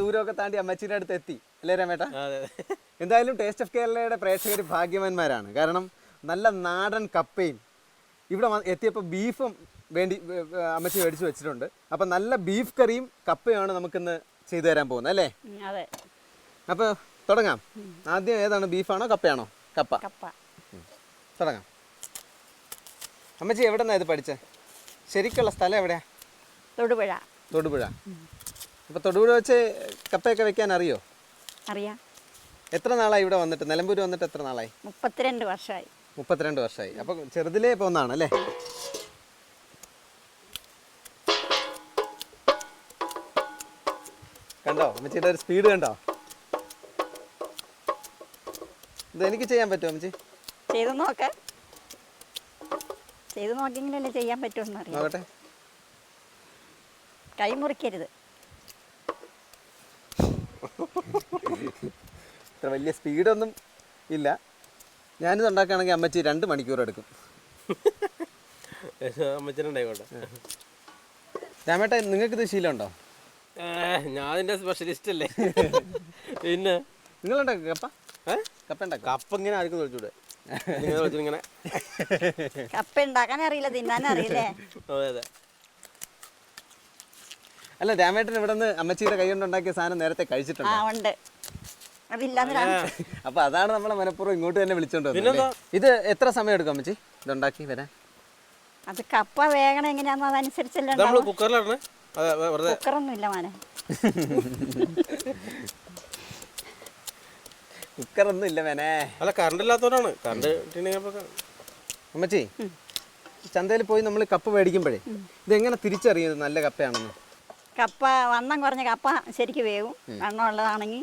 ദൂരമൊക്കെ താണ്ടി അമ്മച്ചിയുടെ അടുത്ത് എത്തി. അല്ലേ രമേട്ട? അതെ എന്തായാലും ടേസ്റ്റ് ഓഫ് കേരളയുടെ പ്രേക്ഷകർ ഭാഗ്യവാന്മാരാണ്. കാരണം നല്ല നാടൻ കപ്പയും ഇവിടെ എത്തിയപ്പോൾ ബീഫും വേണ്ടി അമ്മച്ചി മേടിച്ച് വെച്ചിട്ടുണ്ട്. അപ്പം നല്ല ബീഫ് കറിയും കപ്പയുമാണ് നമുക്കിന്ന് ചെയ്തു തരാൻ പോകുന്നത് അല്ലേ? അതെ. അപ്പോൾ തുടങ്ങാം. ആദ്യം ഏതാണ്? ബീഫാണോ കപ്പയാണോ? കപ്പ. കപ്പ. തുടങ്ങാം. അമ്മച്ചി എവിടെ നിന്നാണ് ഇത് പഠിച്ചത് ശരിക്കുള്ള സ്ഥലം എവിടെയാ? തൊടുപുഴ. തൊടുപുഴ. അപ്പോൾ തൊടുപുഴ വെച്ച് കപ്പയൊക്കെ വെക്കാൻ അറിയോ? അറിയാം. എത്ര നാളായി ഇവിടെ വന്നിട്ട്? നിലമ്പൂർ വന്നിട്ട് എത്ര നാളായി? മുപ്പത്തിരണ്ട് വർഷമായി മുപ്പത്തിരണ്ട് വർഷമായി അപ്പോൾ ചെറുതിലേ പോന്നാണ് അല്ലേ? കണ്ടോ? അമ്മച്ചിയുടെ ഒരു സ്പീഡ് കണ്ടോ? ഇത് എനിക്ക് ചെയ്യാൻ പറ്റുമോ അമ്മച്ചി? ചെയ്തു നോക്ക. ചെയ്തു നോക്കിയെങ്കിലല്ലേ ചെയ്യാൻ പറ്റുമെന്ന് അറിയാം നോക്കട്ടെ. കൈ മുറിക്കരുത്. ഇത്ര വലിയ സ്പീഡൊന്നും ഇല്ല. ഞാനിത് ഉണ്ടാക്കുകയാണെങ്കിൽ അമ്മച്ചി രണ്ട് മണിക്കൂർ എടുക്കും. അമ്മച്ചനുണ്ടായിക്കോട്ടെ രാമേട്ട ഇത് ശീലമുണ്ടോ? ഞാൻ അതിന്റെ സ്പെഷ്യലിസ്റ്റ് അല്ലേ. പിന്നെ? നിങ്ങളുണ്ടാക്കും കപ്പ? കപ്പ ഉണ്ടാക്കും? കപ്പ ഇങ്ങനെ ആർക്കും വിളിച്ചൂടെ ഇങ്ങനെ ഇങ്ങനെ. കപ്പ ഉണ്ടാക്കാൻ അറിയില്ല തിന്നാൻ അറിയില്ലേ? അതെ അതെ. അല്ല രാമേട്ടൻ ഇവിടെ നിന്ന് അമ്മച്ചിയുടെ കൈ കൊണ്ട് ഉണ്ടാക്കിയ സാധനം നേരത്തെ കഴിച്ചിട്ടുണ്ട്? അപ്പൊ അതാണ് നമ്മളെ മനഃപൂർവം ഇങ്ങോട്ട് തന്നെ വിളിച്ചോണ്ട്? ഇത് എത്ര സമയം എടുക്കും അമ്മച്ചി? ഇതുണ്ടാക്കി വരാൻ? അത് കപ്പ വേഗണം എങ്ങനെയാണെന്ന് അതനുസരിച്ചല്ലേ കുക്കറൊന്നും ഇല്ല മാനെ. കുക്കറൊന്നും ഇല്ല വേനേ അല്ല കറണ്ട് ഇല്ലാത്തവരാണ്. കറണ്ട് അമ്മച്ചി ചന്തയിൽ പോയി നമ്മൾ കപ്പ മേടിക്കുമ്പോഴേ എങ്ങനെ തിരിച്ചറിയുന്നത് നല്ല കപ്പയാണെന്ന്? കപ്പ വണ്ണം കുറഞ്ഞ കപ്പ ശരിക്ക് വേവും. വണ്ണം ഉള്ളതാണെങ്കിൽ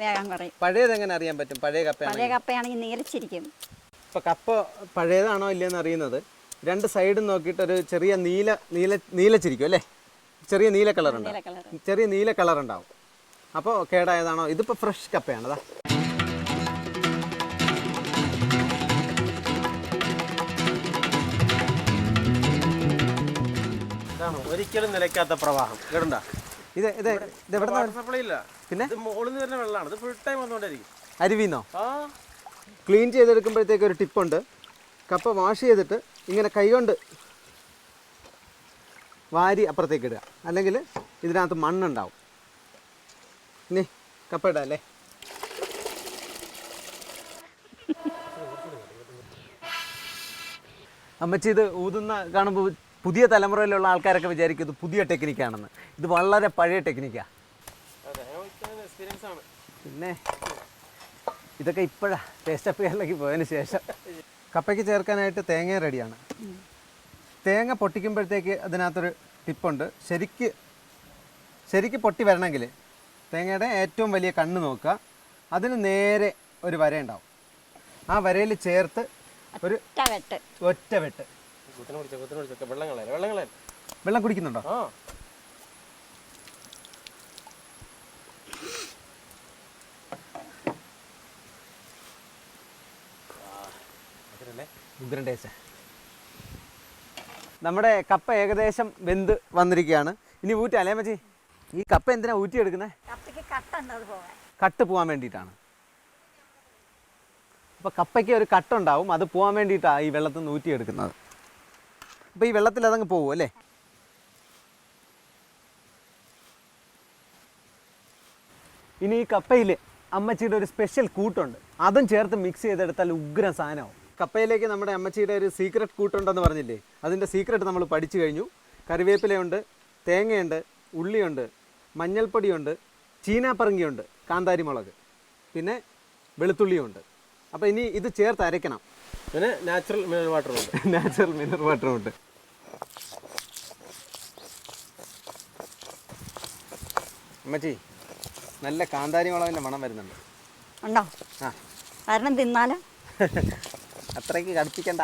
വേഗം കുറയും പഴയത് എങ്ങനെ അറിയാൻ പറ്റും? പഴയ കപ്പയാണ് പഴയ കപ്പയാണെങ്കിൽ നീലച്ചിരിക്കും ഇപ്പൊ കപ്പ പഴയതാണോ ഇല്ലെന്ന് അറിയുന്നത്. രണ്ട് സൈഡും നോക്കിയിട്ട് ഒരു ചെറിയ നീല നീല നീലച്ചിരിക്കും അല്ലേ? ചെറിയ നീല കളർ ഉണ്ടാവും. ചെറിയ നീല കളർ ഉണ്ടാവും. അപ്പോൾ കേടായതാണോ? ഇതിപ്പോൾ ഫ്രഷ് കപ്പയാണ് അതാ. ഒരിക്കലും നിലയ്ക്കാത്ത പ്രവാഹം. കേടണ്ട? ഇത് ഇത് ഇത് എവിടെ സപ്ലൈ ഇല്ല. പിന്നെ? ഇത് മുകളിൽ നിന്ന് വരുന്ന വെള്ളമാണ്. ഇത് ഫുൾ ടൈം വന്നുകൊണ്ടായിരിക്കും. അരുവിന്നോ? ആ. ക്ലീൻ ചെയ്തെടുക്കുമ്പോഴത്തേക്ക് ഒരു ടിപ്പുണ്ട് കപ്പ വാഷ് ചെയ്തിട്ട് ഇങ്ങനെ കൈകൊണ്ട് വാരി അപ്പുറത്തേക്ക് ഇടുക. അല്ലെങ്കിൽ ഇതിനകത്ത് മണ്ണുണ്ടാവും. ഇനി കപ്പ ഇടാം അല്ലേ? അമ്മച്ചി ഇത് ഊതുന്ന കാണുമ്പോൾ പുതിയ തലമുറയിലുള്ള ആൾക്കാരൊക്കെ വിചാരിക്കും ഇത് പുതിയ ടെക്നിക്കാണെന്ന് ഇത് വളരെ പഴയ ടെക്നിക്കാണ് ആണ് പിന്നെ ഇതൊക്കെ ഇപ്പോഴാ. ടേസ്റ്റ് ഓഫ് കേരളയ്ക്ക് പോയതിന് ശേഷം. കപ്പയ്ക്ക് ചേർക്കാനായിട്ട് തേങ്ങ റെഡിയാണ്. തേങ്ങ പൊട്ടിക്കുമ്പോഴത്തേക്ക് അതിനകത്തൊരു ടിപ്പുണ്ട്. ശരിക്ക് ശരിക്ക് പൊട്ടി വരണമെങ്കിൽ തേങ്ങയുടെ ഏറ്റവും വലിയ കണ്ണ് നോക്കുക. അതിന് നേരെ ഒരു വര ഉണ്ടാവും. ആ വരയിൽ ചേർത്ത് ഒരു ഒറ്റ വെട്ട്. കുത്തിനെ പിടിച്ച കുത്തിനെ പിടിച്ചൊക്കെ വെള്ളം കളയാൻ വെള്ളം കളയാൻ വെള്ളം കുടിക്കുന്നുണ്ടോ? ആ. ഉഗ്രൻ ടേസ്റ്റ് നമ്മുടെ കപ്പ ഏകദേശം വെന്ത് വന്നിരിക്കുകയാണ്. ഇനി ഊറ്റ അല്ലേ മച്ചി ഈ കപ്പ എന്തിനാ ഊറ്റിയെടുക്കുന്നത് എടുക്കുന്നത് പോകാൻ. കട്ട് പോവാൻ വേണ്ടിയിട്ടാണ്. അപ്പോൾ കപ്പയ്ക്ക് ഒരു കട്ടുണ്ടാവും അത് പോവാൻ വേണ്ടിയിട്ടാണ് ഈ വെള്ളത്തിൽ നിന്ന് ഊറ്റിയെടുക്കുന്നത്. അപ്പോൾ ഈ വെള്ളത്തിൽ അതങ്ങ് പോകും അല്ലേ? ഇനി ഈ കപ്പയിൽ അമ്മച്ചിയുടെ ഒരു സ്പെഷ്യൽ കൂട്ടുണ്ട്. അതും ചേർത്ത് മിക്സ് ചെയ്തെടുത്താൽ ഉഗ്ര സാധനമാവും. കപ്പയിലേക്ക് നമ്മുടെ അമ്മച്ചിയുടെ ഒരു സീക്രട്ട് കൂട്ടുണ്ടെന്ന് പറഞ്ഞില്ലേ? അതിന്റെ സീക്രട്ട് നമ്മൾ പഠിച്ചു കഴിഞ്ഞു. കറിവേപ്പിലയുണ്ട് തേങ്ങയുണ്ട് ഉള്ളിയുണ്ട് മഞ്ഞൾപ്പൊടിയുണ്ട് ചീനാപ്പറങ്കിയുണ്ട് കാന്താരി മുളക് പിന്നെ വെളുത്തുള്ളിയുണ്ട്. അപ്പോൾ ഇനി ഇത് ചേർത്ത് അരയ്ക്കണം. പിന്നെ നാച്ചുറൽ മിനറൽ വാട്ടർ ഉണ്ട്. നാച്ചുറൽ മിനറൽ വാട്ടറും ഉണ്ട്. അമ്മച്ചി നല്ല കാന്താരി മുളകിന്റെ മണം വരുന്നുണ്ട്. ഉണ്ടോ? ആ. കാരണം തിന്നാലോ? അത്രയ്ക്ക് കടുപ്പിക്കണ്ട.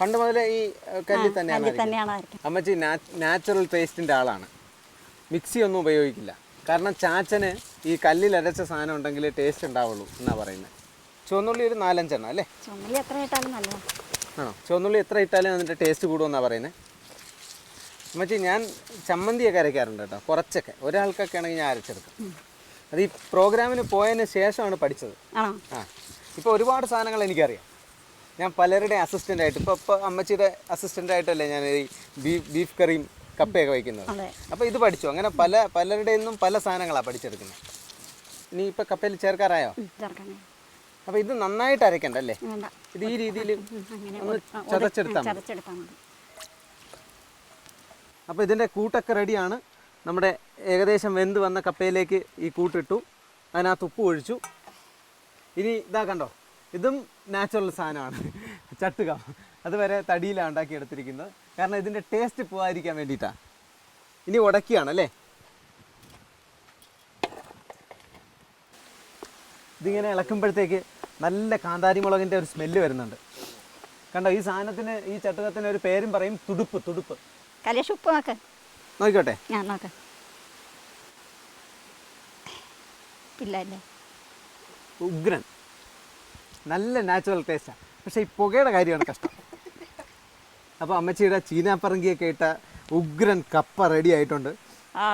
പണ്ട് മുതലേ ഈ ഏഹ്, കല്ലിൽ തന്നെയാണ് കല്ലിൽ തന്നെയാണ് ആയിരിക്കും അമ്മച്ചി നാച്ചുറൽ ടേസ്റ്റിന്റെ ആളാണ്. മിക്സി ഒന്നും ഉപയോഗിക്കില്ല. കാരണം ചാച്ചന് ഈ കല്ലിൽ അരച്ച സാധനം ഉണ്ടെങ്കിൽ ടേസ്റ്റ് ഉണ്ടാവുള്ളൂ എന്നാ പറയുന്നത് ചുവന്നുള്ളി ഒരു നാലഞ്ചെണ്ണം അല്ലേ? ചുമലി എത്ര ഇട്ടാലും നല്ലതാണ് ആണോ? ചുവന്നുള്ളി എത്ര ഇട്ടാലും അതിന്റെ ടേസ്റ്റ് കൂടുമെന്നാണ് പറയുന്നത് അമ്മച്ചി ഞാൻ ചമ്മന്തിയൊക്കെ അരയ്ക്കാറുണ്ട് കേട്ടോ കുറച്ചൊക്കെ. ഒരാൾക്കൊക്കെ ആണെങ്കിൽ ഞാൻ അരച്ചെടുക്കും. അത് ഈ പ്രോഗ്രാമിന് പോയതിന് ശേഷമാണ് പഠിച്ചത്. ആണോ? ആ. ഇപ്പോൾ ഒരുപാട് സാധനങ്ങൾ എനിക്കറിയാം. ഞാൻ പലരുടെയും അസിസ്റ്റന്റ് ആയിട്ട് ഇപ്പോൾ ഇപ്പോൾ അമ്മച്ചിയുടെ അസിസ്റ്റന്റ് ആയിട്ടല്ലേ ഞാൻ ഈ ബീഫ് ബീഫ് കറിയും കപ്പയൊക്കെ വയ്ക്കുന്നത്. അപ്പോൾ ഇത് പഠിച്ചു. അങ്ങനെ പല പലരുടെ നിന്നും പല സാധനങ്ങളാണ് പഠിച്ചെടുക്കുന്നത്. ഇനി ഇപ്പൊ കപ്പയിൽ ചേർക്കാറായോ അപ്പൊ ഇത് നന്നായിട്ട് അരയ്ക്കണ്ടല്ലേ? ഇത് ഈ രീതിയിൽ ചതച്ചെടുത്താ അപ്പൊ ഒന്ന് ചതച്ചെടുത്താൽ അപ്പോൾ ഇതിന്റെ കൂട്ടൊക്കെ റെഡിയാണ്. നമ്മുടെ ഏകദേശം വെന്ത് വന്ന കപ്പയിലേക്ക് ഈ കൂട്ടിട്ടു. അതിനകത്ത് ഉപ്പ് ഒഴിച്ചു. ഇനി ഇതാ കണ്ടോ? ഇതും നാച്ചുറൽ സാധനമാണ്. ചട്ടുക. അതുവരെ തടിയിലാണ് ഉണ്ടാക്കി എടുത്തിരിക്കുന്നത് കാരണം ഇതിന്റെ ടേസ്റ്റ് പോകാതിരിക്കാൻ വേണ്ടിയിട്ടാണ് ഇനി ഉടക്കിയാണ് അല്ലേ? ഇതിങ്ങനെ ഇളക്കുമ്പോഴത്തേക്ക് നല്ല കാന്താരി മുളകിന്റെ ഒരു സ്മെല്ല് വരുന്നുണ്ട്. കണ്ടോ ഈ സാധനത്തിന് ഈ ചട്ടുകത്തിന് ഒരു പേരും പറയും തുടുപ്പ് തുടുപ്പ്. കലേഷ് ഉപ്പ് നോക്ക്. നോക്കിക്കോട്ടെ? ഞാൻ നോക്കാം. ഉഗ്രൻ. നല്ല നാച്ചുറൽ ടേസ്റ്റാണ് പക്ഷേ ഈ പുകയുടെ കാര്യമാണ് കഷ്ടം. അപ്പോൾ അമ്മച്ചിയുടെ ചീനാപ്പറങ്കിയൊക്കെ ഇട്ട ഉഗ്രൻ കപ്പ റെഡി ആയിട്ടുണ്ട്.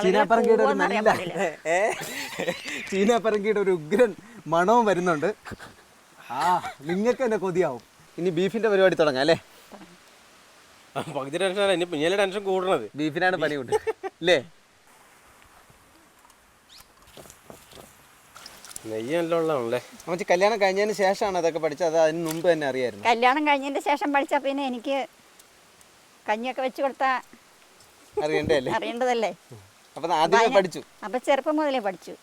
ചീനാപ്പറങ്കിയുടെ ഒരു നല്ല ചീനാപ്പറങ്കിയുടെ ഒരു ഉഗ്രൻ മണവും വരുന്നുണ്ട്. ആ നിങ്ങൾക്ക് തന്നെ കൊതിയാവും. ഇനി ബീഫിന്റെ പരിപാടി തുടങ്ങാം അല്ലേ? പകുതി ടെൻഷൻ ഇനി ടെൻഷൻ കൂടണത് ബീഫിനാണ് പണി കൊണ്ട് അല്ലേ? നെയ്യ് നല്ല ഉള്ളതാണല്ലേ അമ്മച്ചി കല്യാണം കഴിഞ്ഞതിന് ശേഷമാണ് അതൊക്കെ പഠിച്ചത്? അത് അതിന് മുമ്പ് തന്നെ അറിയായിരുന്നു? കല്യാണം കഴിഞ്ഞതിന്റെ ശേഷം പഠിച്ച പിന്നെ എനിക്ക് കഞ്ഞിയൊക്കെ വെച്ച് കൊടുത്താ അറിയണ്ടേ അല്ലേ അറിയേണ്ടതല്ലേ? അപ്പൊ ആദ്യമേ പഠിച്ചു. അപ്പം ചെറുപ്പം മുതലേ പഠിച്ചു.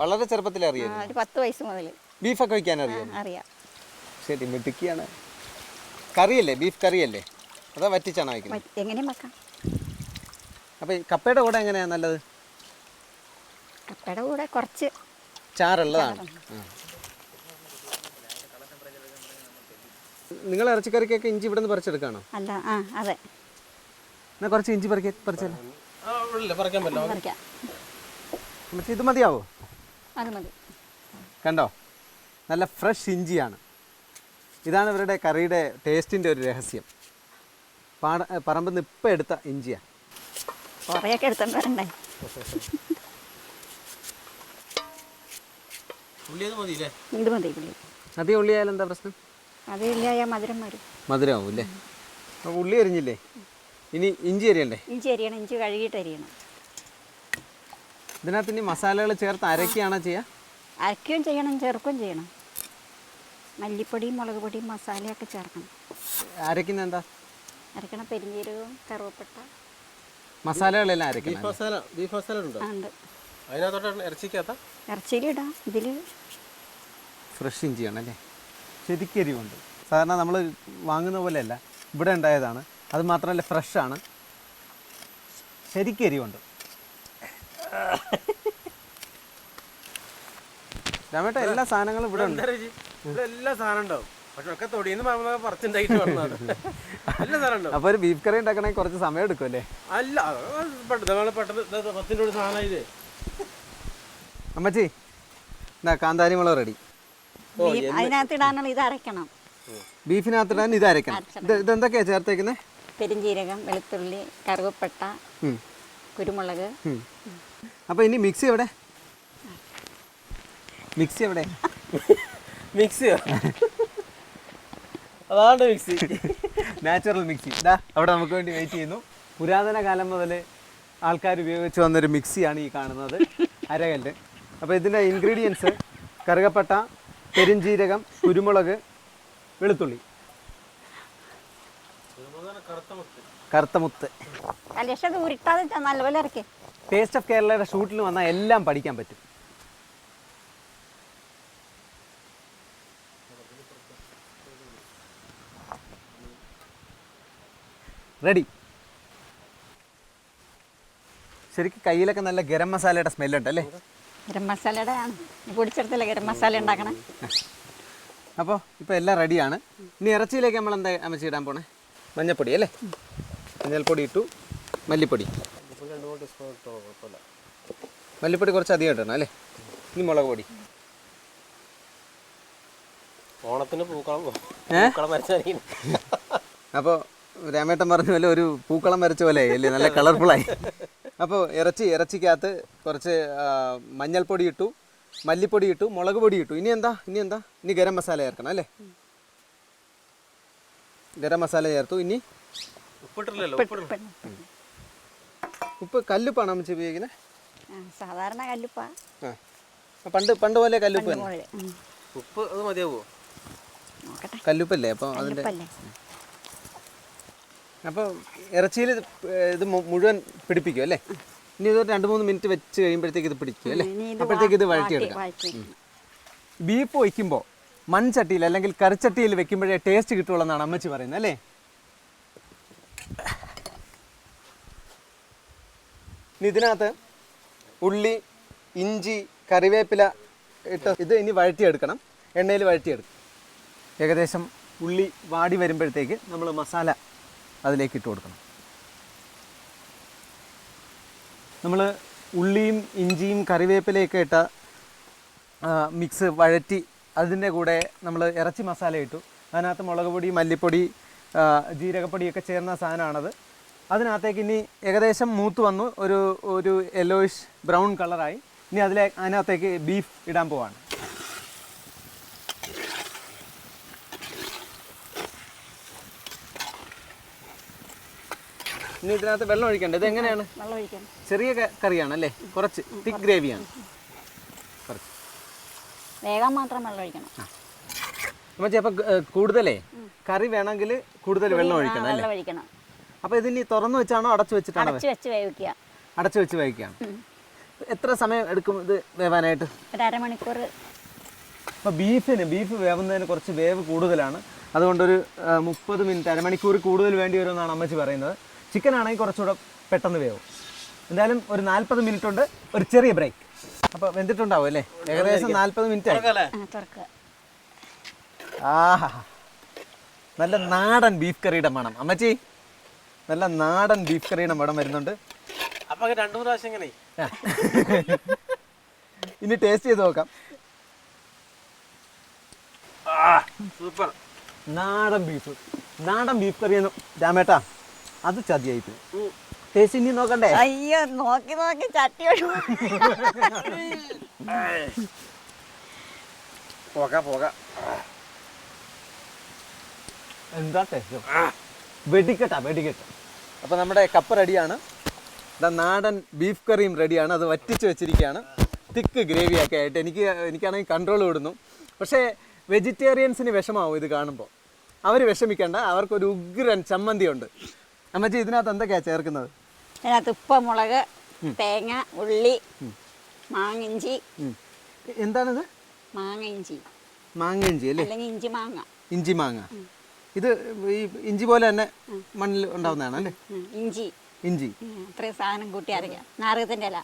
വളരെ ചെറുപ്പത്തിൽ അറിയാം ഒരു പത്ത് വയസ്സ് മുതൽ ബീഫൊക്കെ വയ്ക്കാൻ അറിയാം അറിയാം. ശരി മിടുക്കിയാണ്. കറിയല്ലേ? ബീഫ് കറിയല്ലേ? അതോ വറ്റിച്ചാണോ വയ്ക്കുന്നത്? എങ്ങനെയും വെക്കാം. അപ്പോൾ കപ്പയുടെ കൂടെ എങ്ങനെയാണ് നല്ലത്? കപ്പയുടെ കൂടെ കുറച്ച് ചാറുള്ളതാണ്. നിങ്ങൾ ഇറച്ചിക്കറിക്കൊക്കെ ഇഞ്ചി ഇവിടെ നിന്ന് പറിച്ചെടുക്കാണോ? അല്ല ആ അതെ. എന്നാ കുറച്ച് ഇഞ്ചി പറിക്കാൻ പറിച്ചല്ലോ ഇത് മതിയാവോ? അത് മതി. കണ്ടോ? നല്ല ഫ്രഷ് ഇഞ്ചിയാണ്. ഇതാണ് ഇവരുടെ കറിയുടെ ടേസ്റ്റിന്റെ ഒരു രഹസ്യം. പാട പറമ്പിൽ നിന്ന് ഇപ്പം എടുത്ത ഇഞ്ചിയാണ് കുറേയൊക്കെ എടുത്തോണ്ട് വരണ്ടേ? ഉള്ളി അത് മതിയില്ലേ? ഇത് മതി പുള്ളി അധികം ഉള്ളിയായാലും എന്താ പ്രശ്നം? അത് ഇല്ലായ മധുരം വരും. മധുരമാവും അല്ലേ? അപ്പോൾ ഉള്ളി അരിഞ്ഞില്ലേ ഇനി ഇഞ്ചി അരിയണ്ടേ ഇഞ്ചി അരിയണം ഇഞ്ചി കഴുകിയിട്ട് അരിയണം ഇതിനകത്ത് ഇനി മസാലകൾ ചേർത്ത് അരക്കുകയാണോ ചെയ്യുക അരക്കുകയും ചെയ്യണം ചേർക്കുകയും ചെയ്യണം. മല്ലിപ്പൊടിയും മുളക് പൊടിയും മസാലയൊക്കെ ചേർക്കണം. അരക്കുന്ന എന്താ? അരക്കണം പെരിഞ്ഞീരകവും കറുവപ്പട്ട. മസാലകളെല്ലാം ബീഫ് അരയ്ക്കണം മസാല ബീഫ് മസാല ഉണ്ടോ ആ, ഉണ്ട്. അതിനകത്തോട്ട് ഇറച്ചിക്കകത്ത? ഇറച്ചിയിലിടാം ഇതിൽ ഫ്രഷ് ഇഞ്ചിയാണ് അല്ലേ? ശരിക്കും എരിവുണ്ട്. സാധാരണ നമ്മൾ വാങ്ങുന്ന പോലെയല്ല. ഇവിടെ ഉണ്ടായതാണ്. അത് മാത്രമല്ല ഫ്രഷാണ് ശരിക്കും എരിവുണ്ട്. രാമേട്ട എല്ലാ സാധനങ്ങളും ഇവിടെ ഉണ്ട്. ഇവിടെ എല്ലാ സാധനം ഉണ്ടാവും. പക്ഷെ ഒക്കെ തൊടിയെന്ന് പറയുമ്പോൾ പറിച്ചുണ്ടായിട്ട് വന്നതാണ്. എല്ലാ സാധനം ഉണ്ടാവും. അപ്പോൾ ഒരു ബീഫ് കറി ഉണ്ടാക്കണമെങ്കിൽ കുറച്ച് സമയം എടുക്കുമല്ലേ? അല്ല പെട്ടെന്ന് പെട്ടെന്ന് ഇത് പത്തിന്റെ ഒരു സാധനം ഇത് അമ്മച്ചി എന്താ കാന്താരി മുളക് റെഡി അതിനകത്ത് ഇടാനുള്ള ഇത് അരയ്ക്കണം. ബീഫിനകത്തിടാൻ ഇത് അരയ്ക്കണം. ഇത് ഇതെന്തൊക്കെയാണ് ചേർത്തേക്കുന്നത് പെരിഞ്ജീരകം വെളുത്തുള്ളി കറുവപ്പട്ട കുരുമുളക്. അപ്പോൾ ഇനി മിക്സി എവിടെ? മിക്സി എവിടെ? മിക്സിയോ? അതാണ് മിക്സി. Natural mixie. ഇതാ അവിടെ നമുക്ക് വേണ്ടി വെയിറ്റ് ചെയ്യുന്നു. പുരാതന കാലം മുതൽ ആൾക്കാർ ഉപയോഗിച്ച് വന്നൊരു മിക്സിയാണ് ഈ കാണുന്നത് അരകല്ല്. അപ്പോൾ ഇതിന്റെ ഇൻഗ്രീഡിയൻസ് കറുകപ്പട്ട പെരിഞ്ജീരകം കുരുമുളക് വെളുത്തുള്ളി. കറുത്ത മുത്ത്. അത് ഉരുട്ടാതെ നല്ലപോലെ ഇറക്കി. ടേസ്റ്റ് ഓഫ് കേരളയുടെ ഷൂട്ടിൽ വന്നാൽ എല്ലാം പഠിക്കാൻ പറ്റും. റെഡി ശരിക്കും കയ്യിലൊക്കെ നല്ല ഗരം മസാലയുടെ സ്മെല്ലുണ്ട് അല്ലേ? ഗരം മസാലയുടെ പൊടിച്ചെടുത്തല്ലേ ഗരം മസാല ഉണ്ടാക്കണേ? അപ്പോൾ ഇപ്പോൾ എല്ലാം റെഡിയാണ് ഇനി ഇറച്ചിയിലേക്ക് നമ്മൾ എന്താ അമ്മച്ചി ഇടാൻ പോണേ? മഞ്ഞപ്പൊടി അല്ലേ? മഞ്ഞൾപ്പൊടി ഇട്ടു. മല്ലിപ്പൊടി. മല്ലിപ്പൊടി കുറച്ച് അധികം ഇടണം അല്ലേ? ഇനി മുളക് പൊടി. ഓണത്തിന് പൂക്കളം പൂക്കളം വരച്ചായിരിക്കും അപ്പോൾ രാമേട്ടൻ പറഞ്ഞ പോലെ ഒരു പൂക്കളം വരച്ച പോലെ അല്ലേ? നല്ല കളർഫുള്ളായി. അപ്പോൾ ഇറച്ചി ഇറച്ചിക്കകത്ത് കുറച്ച് മഞ്ഞൾപ്പൊടി ഇട്ടു മല്ലിപ്പൊടി ഇട്ടു മുളക് പൊടി ഇട്ടു. ഇനി എന്താ? ഇനി എന്താ? ഇനി ഗരം മസാല ചേർക്കണം അല്ലേ? ഗരം മസാല ചേർത്തു. ഇനി ഉപ്പിട്ടില്ലല്ലോ ഉപ്പ് കല്ലുപ്പാണ് അമ്മച്ചി ഉപയോഗിക്കുന്നത് സാധാരണ കല്ലുപ്പാ. പണ്ട് പണ്ട് പോലെ കല്ലുപ്പ് തന്നെ. ഉപ്പ് അത് മതിയാവോ? കല്ലുപ്പല്ലേ അപ്പോൾ അതിന്റെ കല്ലുപ്പല്ലേ. അപ്പോൾ ഇറച്ചിയിൽ ഇത് മുഴുവൻ പിടിപ്പിക്കും അല്ലേ? ഇനി ഇത് രണ്ട് മൂന്ന് മിനിറ്റ് വെച്ച് കഴിയുമ്പോഴത്തേക്ക് ഇത് പിടിക്കും അല്ലേ? അപ്പോഴത്തേക്ക് ഇത് വഴറ്റിയെടുക്കാം. ബീഫ് വയ്ക്കുമ്പോൾ മൺചട്ടിയിൽ അല്ലെങ്കിൽ കറിച്ചട്ടിയിൽ വെക്കുമ്പോഴേ ടേസ്റ്റ് കിട്ടുള്ളൂ എന്നാണ് അമ്മച്ചി പറയുന്നത് അല്ലേ? ഇനി ഇതിനകത്ത് ഉള്ളി ഇഞ്ചി കറിവേപ്പില ഇട്ട് ഇത് ഇനി വഴറ്റിയെടുക്കണം. എണ്ണയിൽ വഴറ്റിയെടുക്കും. ഏകദേശം ഉള്ളി വാടി വരുമ്പോഴത്തേക്ക് നമ്മൾ മസാല അതിലേക്ക് ഇട്ട് കൊടുക്കണം. നമ്മൾ ഉള്ളിയും ഇഞ്ചിയും കറിവേപ്പിലയൊക്കെ ഇട്ട മിക്സ് വഴറ്റി അതിന്റെ കൂടെ നമ്മൾ ഇറച്ചി മസാല ഇട്ടു. അതിനകത്ത് മുളക് പൊടി മല്ലിപ്പൊടി ജീരകപ്പൊടിയൊക്കെ ചേർന്ന സാധനമാണത്. അതിനകത്തേക്ക് ഇനി ഏകദേശം മൂത്ത് വന്നു. ഒരു ഒരു യെല്ലോയിഷ് ബ്രൗൺ കളറായി ഇനി അതിലെ അതിനകത്തേക്ക് ബീഫ് ഇടാൻ പോവാണ്. ഇനി ഇതിനകത്ത് വെള്ളം ഒഴിക്കേണ്ടത് ഇത് എങ്ങനെയാണ്? ചെറിയ കറിയാണ് അല്ലേ? കുറച്ച് തിക്ക് ഗ്രേവിയാണ് കുറച്ച്. വേഗം മാത്രം വെള്ളം ഒഴിക്കണം. കൂടുതലേ? കറി വേണമെങ്കിൽ കൂടുതൽ വെള്ളം ഒഴിക്കണം അല്ലേ? ഒഴിക്കണം. അപ്പൊ ഇതിനി തുറന്നു വെച്ചാണോ അടച്ചു വെച്ചിട്ടാണോ അടച്ചു വെച്ച് വേവിക്കുക. അടച്ചു വെച്ച് എത്ര സമയം എടുക്കും ഇത് വേവാനായിട്ട്? ഒരു അരമണിക്കൂർ. അപ്പൊ ബീഫിന് ബീഫ് വേവുന്നതിന് കുറച്ച് വേവ് കൂടുതലാണ്. അതുകൊണ്ടൊരു മുപ്പത് മിനിറ്റ് അരമണിക്കൂർ കൂടുതൽ വേണ്ടി വരുമെന്നാണ് അമ്മച്ചി പറയുന്നത്. ചിക്കൻ ആണെങ്കിൽ കുറച്ചുകൂടെ പെട്ടെന്ന് വേവും. എന്തായാലും ഒരു നാൽപ്പത് മിനിറ്റ് ഉണ്ട് ഒരു ചെറിയ ബ്രേക്ക്. അപ്പോൾ വെന്തിട്ടുണ്ടാവും അല്ലേ? ഏകദേശം നാൽപ്പത് മിനിറ്റ് ആയി? ആഹാ. നല്ല നാടൻ ബീഫ് കറിയുടെ മണം. അമ്മച്ചി നല്ല നാടൻ ബീഫ് കറിയാണ് മേഡം വരുന്നുണ്ട്. അപ്പൊ രണ്ടു മൂന്ന് പ്രാവശ്യം ഇങ്ങനെ. ഇനി ടേസ്റ്റ് ചെയ്ത് നോക്കാം. സൂപ്പർ നാടൻ ബീഫ് നാടൻ ബീഫ് കറി എന്ന് രാമേട്ടാ അത് ചതിയായി ടേസ്റ്റ് ഇനി നോക്കണ്ടേ? അയ്യോ നോക്കി നോക്കി ചട്ടി പോകാം പോക. പോക എന്താ ടേസ്റ്റ് വെടിക്കട്ടാ വെടിക്കട്ട. അപ്പോൾ നമ്മുടെ കപ്പ് റെഡിയാണ്. ഇതാ നാടൻ ബീഫ് കറിയും റെഡിയാണ് അത് വറ്റിച്ച് വെച്ചിരിക്കുകയാണ്. തിക്ക് ഗ്രേവിയൊക്കെ ആയിട്ട്. എനിക്ക് എനിക്കാണെങ്കിൽ കൺട്രോൾ വിടുന്നു പക്ഷേ വെജിറ്റേറിയൻസിന് വിഷമാവും ഇത് കാണുമ്പോൾ അവർ വിഷമിക്കേണ്ട. അവർക്കൊരു ഉഗ്രൻ ചമ്മന്തി ഉണ്ട് അമ്മച്ചി ഇതിനകത്ത് എന്തൊക്കെയാണ് ചേർക്കുന്നത്? അതിനകത്ത് ഉപ്പ് മുളക് തേങ്ങ ഉള്ളി മാങ്ങിഞ്ചി. എന്താണിത്? മാങ്ങ ഇഞ്ചി മാങ്ങ ഇഞ്ചി അല്ലേ? അല്ലെങ്കിൽ ഇഞ്ചി മാങ്ങ. ഇഞ്ചി മാങ്ങ. ഇത് ഈ ഇഞ്ചി പോലെ തന്നെ മണ്ണിൽ ഉണ്ടാവുന്നതാണ് അല്ലേ? ഇഞ്ചി. ഇഞ്ചി. സാധനം കൂട്ടി അരയ്ക്കാം. നാരകത്തിന്റെ ഇല.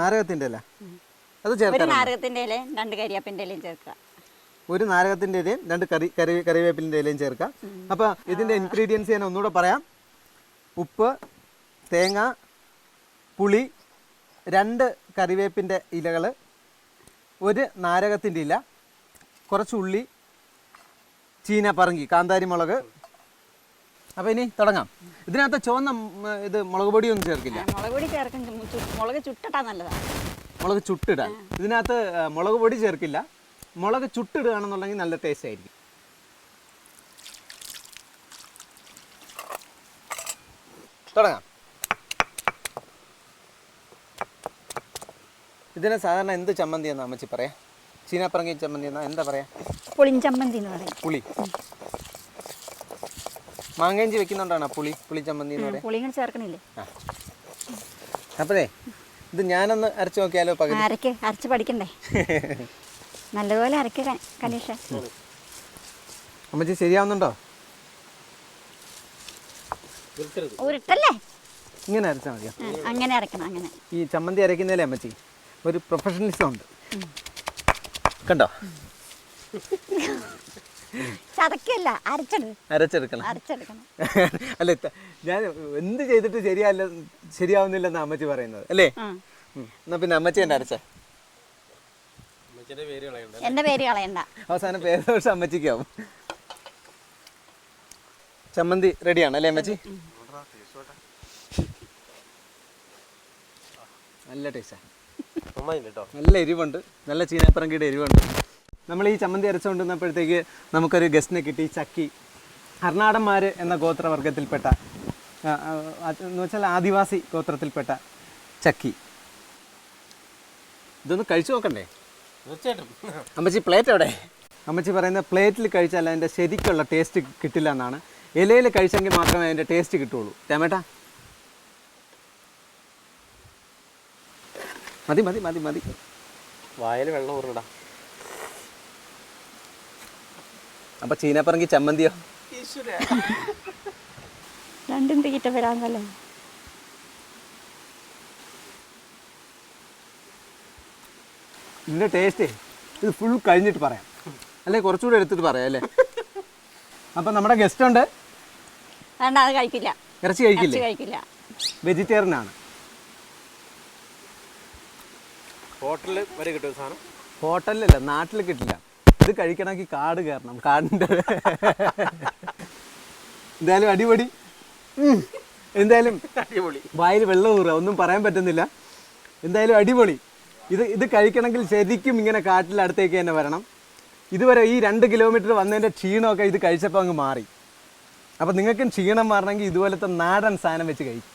നാരകത്തിന്റെ ഇല. അത് ഒരു ചേർക്കാം ഇലയും രണ്ട് കരിയാപ്പിന്റെ ഇലയും ചേർക്കുക. ഒരു നാരകത്തിന്റെ ഇലയും രണ്ട് കറി കറി കറിവേപ്പിലിന്റെ ഇലയും ചേർക്കാം അപ്പോൾ ഇതിന്റെ ഇൻഗ്രീഡിയൻസ് ഞാൻ ഒന്നുകൂടെ പറയാം. ഉപ്പ് തേങ്ങ പുളി രണ്ട് കറിവേപ്പിന്റെ ഇലകൾ ഒരു നാരകത്തിന്റെ ഇല കുറച്ച് ഉള്ളി ചീന പറങ്കി കാന്താരി മുളക് അപ്പോൾ ഇനി തുടങ്ങാം. ഇതിനകത്ത് ചുവന്ന ഇത് മുളക് പൊടിയൊന്നും ചേർക്കില്ല. മുളക് പൊടി ചേർക്കും ചേർക്കില്ല മുളക് ചുട്ടിട്ടാ നല്ലതാണ് മുളക് ചുട്ടിടാൻ. ഇതിനകത്ത് മുളക് പൊടി ചേർക്കില്ല. മുളക് ചുട്ടിടുകയാണെന്നുണ്ടെങ്കിൽ നല്ല ടേസ്റ്റ് ആയിരിക്കും തുടങ്ങാം. ഇതിന് സാധാരണ എന്ത് ചമ്മന്തി എന്നാ അമ്മച്ചി പറയാ? ചീനാപ്പറങ്ങി ചമ്മന്തി എന്നാ എന്താ പറയാ? പുളിഞ്ചമ്മന്തി എന്ന് പറയും. പുളി. മാങ്ങഞ്ചി വെക്കുന്നുണ്ടാണോ പുളി പുളി ചമ്മന്തി എന്ന് പറയാ? പുളിങ്ങൾ ചേർക്കണില്ലേ? അപ്പോഴേ ഇത് ഞാനൊന്ന് അരച്ചു നോക്കിയാലോ പകുതി? അരക്ക് അരച്ച് പഠിക്കണ്ടേ? നല്ലപോലെ അരക്ക് ക- കനീഷ. അമ്മച്ചി ശരിയാവുന്നുണ്ടോ? ഉരുട്ടല്ലേ? ഇങ്ങനെ അരച്ചാൽ മതിയോ? ആ, അങ്ങനെ അരക്കണം അങ്ങനെ. ഈ ചമ്മന്തി അരയ്ക്കുന്നതിലേ അമ്മച്ചി ഒരു പ്രൊഫഷണലിസം ഉണ്ട്. കണ്ടോ? ചതക്കല്ല അരച്ചെടു അരച്ചെടുക്കണം. അരച്ചെടുക്കണം. അല്ല ഞാൻ എന്ത് ചെയ്തിട്ട് ശരിയല്ല ശരിയാവുന്നില്ലെന്ന് അമ്മച്ചി പറയുന്നത് അല്ലേ? എന്നാ പിന്നെ അമ്മച്ചി എന്നെ അരച്ച. എന്റെ പേര് കളയണ്ട. അവസാനം പേര് കളയണ്ട. അവസാനം പേരദോഷം അമ്മച്ചിക്കാവും ചമ്മന്തി റെഡിയാണ് അല്ലേ അമ്മച്ചി? നല്ല ടേസ്റ്റാ നന്നായില്ല കേട്ടോ നല്ല എരിവുണ്ട്. നല്ല ചീനപ്പറങ്കിയുടെ എരിവുണ്ട്. നമ്മൾ ഈ ചമ്മന്തി അരച്ചുകൊണ്ടിരുന്നപ്പോഴത്തേക്ക് നമുക്കൊരു ഗസ്റ്റിനെ കിട്ടി ചക്കി. കർണാടന്മാർ എന്ന ഗോത്രവർഗത്തിൽപ്പെട്ട എന്ന് വെച്ചാൽ ആദിവാസി ഗോത്രത്തിൽപ്പെട്ട ചക്കി. ഇതൊന്ന് കഴിച്ചു നോക്കണ്ടേ? തീർച്ചയായിട്ടും. അമ്മച്ചി പ്ലേറ്റ് എവിടെ? അമ്മച്ചി പറയുന്ന പ്ലേറ്റിൽ കഴിച്ചാൽ അതിന്റെ ശരിക്കുള്ള ടേസ്റ്റ് കിട്ടില്ല എന്നാണ്. ഇലയിൽ കഴിച്ചെങ്കിൽ മാത്രമേ അതിന്റെ ടേസ്റ്റ് കിട്ടുള്ളൂ. ടമേട്ടാ മതി മതി മതി മതി. വായൽ വെള്ളം ഊറിടാ. അപ്പൊ ചീനപ്പറങ്കി ചമ്മന്തിയോ? രണ്ടും തീറ്റ വരാന്നല്ലേ ഇതിന്റെ ടേസ്റ്റ് ഇത് ഫുൾ കഴിഞ്ഞിട്ട് പറയാം. അല്ലെ കുറച്ചുകൂടെ എടുത്തിട്ട് പറയാം അല്ലേ? അപ്പൊ നമ്മുടെ ഗസ്റ്റ് ഉണ്ട്. വേണ്ട അത് കഴിക്കില്ല. ഇറച്ചി കഴിക്കില്ല? കഴിക്കില്ലേ കഴിക്കില്ല. വെജിറ്റേറിയൻ ആണ്. ഹോട്ടലിൽ വരെ കിട്ടും സാധനം. ഹോട്ടലിലല്ല നാട്ടിൽ കിട്ടില്ല. ഇത് കഴിക്കണമെങ്കിൽ കാട് കയറണം കാടിന്റെ എന്തായാലും അടിപൊളി. എന്തായാലും അടിപൊളി. വായിൽ വെള്ളം ഊറുക ഒന്നും പറയാൻ പറ്റുന്നില്ല. എന്തായാലും അടിപൊളി. ഇത് ഇത് കഴിക്കണമെങ്കിൽ ശരിക്കും ഇങ്ങനെ കാട്ടിൽ അടുത്തേക്ക് തന്നെ വരണം. ഇതുവരെ ഈ രണ്ട് കിലോമീറ്റർ വന്നതിന്റെ ക്ഷീണമൊക്കെ ഇത് കഴിച്ചപ്പോൾ അങ്ങ് മാറി. അപ്പോൾ നിങ്ങൾക്കും ക്ഷീണം മാറണമെങ്കിൽ ഇതുപോലത്തെ നാടൻ സാധനം വെച്ച് കഴിക്കും